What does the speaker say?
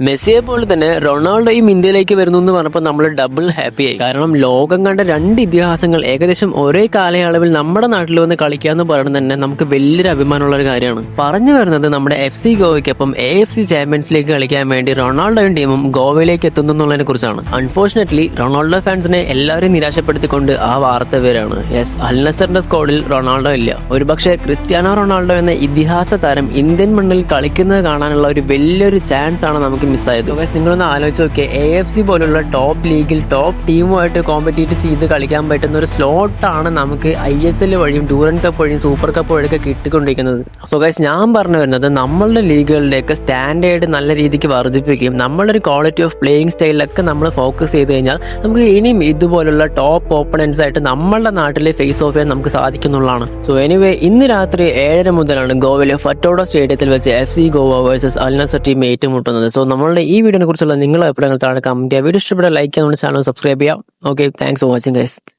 മെസ്സിയെ പോലെ തന്നെ റൊണാൾഡോയും ഇന്ത്യയിലേക്ക് വരുന്നു എന്ന് പറഞ്ഞപ്പോൾ നമ്മൾ ഡബിൾ ഹാപ്പിയായി കാരണം ലോകം കണ്ട രണ്ട് ഇതിഹാസങ്ങൾ ഏകദേശം ഒരേ കാലയളവിൽ നമ്മുടെ നാട്ടിൽ വന്ന് കളിക്കുക എന്ന് പറയുന്നത് തന്നെ നമുക്ക് വലിയൊരു അഭിമാനമുള്ള ഒരു കാര്യമാണ്. പറഞ്ഞു വരുന്നത് നമ്മുടെ F C ഗോവയ്ക്കൊപ്പം A F C champions league കളിക്കാൻ വേണ്ടി റൊണാൾഡോയും ടീമും ഗോവയിലേക്ക് എത്തുന്നു എന്നുള്ളതിനെ കുറിച്ചാണ്. അൺഫോർച്ചുനേറ്റ്ലി റൊണാൾഡോ ഫാൻസിനെ എല്ലാവരെയും നിരാശപ്പെടുത്തിക്കൊണ്ട് ആ വാർത്ത പേരാണ് യെസ് അൽനസറിന്റെ സ്കോഡിൽ റൊണാൾഡോ ഇല്ല. ഒരുപക്ഷെ ക്രിസ്ത്യാനോ റൊണാൾഡോ എന്ന ഇതിഹാസ താരം ഇന്ത്യൻ മണ്ണിൽ കളിക്കുന്നത് കാണാനുള്ള ഒരു വലിയൊരു ചാൻസ് ആണ് നമുക്ക് മിസ്സായത് ഗൈസ് നിങ്ങളൊന്ന് ആലോചിച്ച് നോക്കിയാൽ എ എഫ് സി പോലുള്ള ടോപ്പ് ലീഗിൽ ടോപ്പ് ടീമുമായിട്ട് കോമ്പറ്റീറ്റ് ചെയ്ത് കളിക്കാൻ പറ്റുന്ന ഒരു സ്ലോട്ടാണ് നമുക്ക് ഐ എസ് എൽ വഴിയും ഡൂറൻ കപ്പ് വഴിയും സൂപ്പർ കപ്പ് വഴിയൊക്കെ കിട്ടിക്കൊണ്ടിരിക്കുന്നത്. സോ ഗൈസ് ഞാൻ പറഞ്ഞു വരുന്നത് നമ്മളുടെ ലീഗുകളുടെയൊക്കെ സ്റ്റാൻഡേർഡ് നല്ല രീതിക്ക് വർദ്ധിപ്പിക്കുകയും നമ്മളുടെ ഒരു ക്വാളിറ്റി ഓഫ് പ്ലേയിങ് സ്റ്റൈലിലൊക്കെ നമ്മൾ ഫോക്കസ് ചെയ്ത് കഴിഞ്ഞാൽ നമുക്ക് ഇനിയും ഇതുപോലുള്ള ടോപ്പ് ഓപ്പണൻസ് ആയിട്ട് നമ്മളുടെ നാട്ടിലെ ഫേസ് ഓഫ് ചെയ്യാൻ നമുക്ക് സാധിക്കുന്നുള്ളതാണ്. സോ എനിവേ ഇന്ന് രാത്രി ഏഴര മുതലാണ് ഗോവയിലെ ഫറ്റോഡോ സ്റ്റേഡിയത്തിൽ വെച്ച് F C Goa versus Al Nassr team ഏറ്റുമുട്ടുന്നത്. So നമ്മളുടെ ഈ വീഡിയോനെ കുറിച്ചുള്ള നിങ്ങളുടെ അഭിപ്രായങ്ങൾ താഴെ കമന്റ് ചെയ്യുക വീഡിയോ ഇഷ്ടപ്പെട്ട ലൈക്ക് ചെയ്യുക നമ്മുടെ ചാനൽ സബ്സ്ക്രൈബ് ചെയ്യാം. Okay thanks for watching guys